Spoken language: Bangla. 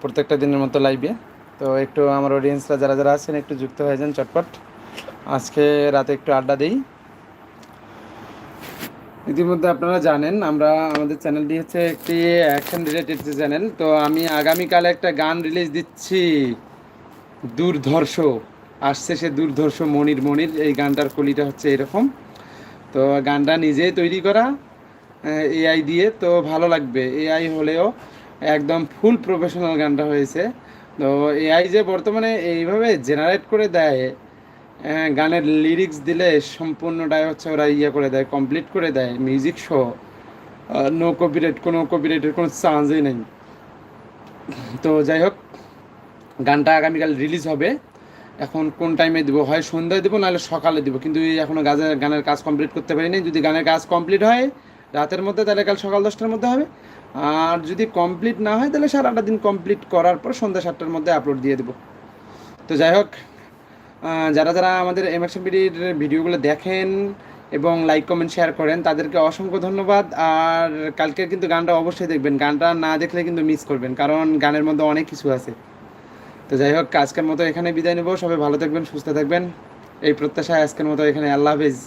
প্রত্যেকটা দিনের মতো লাইভে তো একটু আমার অডিয়েন্সরা যারা যারা আছেন, একটু যুক্ত হয়ে যান চটপট। আজকে রাতে একটু আড্ডা দিই। ইতিমধ্যে আপনারা জানেন, আমরা, আমাদের চ্যানেলটি হচ্ছে একটি অ্যাকশন রিলেটেড যে চ্যানেল তো আমি আগামীকাল একটা গান রিলিজ দিচ্ছি। দুর্ধর্ষ, আসছে সে দুর্ধর্ষ মনির মনির। এই গানটার কলিটা হচ্ছে এরকম। তো গানটা নিজেই তৈরি করা এআই দিয়ে। তো ভালো লাগবে। এআই হলেও একদম ফুল প্রফেশনাল গানটা হয়েছে। তো এআই যে বর্তমানে এইভাবে জেনারেট করে দেয় গানের লিরিক্স দিলে সম্পূর্ণটাই হচ্ছে ওরা ইয়ে করে দেয় কমপ্লিট করে দেয় মিউজিক শো নো কপিরাইট কোনো কপিরাইটের কোনো চান্সই নেই। তো যাই হোক, গানটা আগামীকাল রিলিজ হবে। এখন কোন টাইমে দেবো? হয় সন্ধ্যায় দেবো, নাহলে সকালে দেবো। কিন্তু এখনও গানের গানের কাজ কমপ্লিট করতে পারিনি। যদি গানের কাজ কমপ্লিট হয় রাতের মধ্যে তাহলে কাল সকাল দশটার মধ্যে হবে। আর যদি কমপ্লিট না হয়, তাহলে সারাটা দিন কমপ্লিট করার পর সন্ধ্যা সাতটার মধ্যে আপলোড দিয়ে দেবো। তো যাই হোক যারা যারা আমাদের এম এক্স বিডির ভিডিওগুলো দেখেন এবং লাইক কমেন্ট শেয়ার করেন, তাদেরকে অসংখ্য ধন্যবাদ। আর কালকের কিন্তু গানটা অবশ্যই দেখবেন। গানটা না দেখলে কিন্তু মিস করবেন, কারণ গানের মধ্যে অনেক কিছু আছে। তো যাই হোক, আজকের মতো এখানে বিদায় নেব। সবাই ভালো থাকবেন, সুস্থ থাকবেন। এই প্রত্যাশায় আজকের মতো এখানে। আল্লাহ হাফেজ।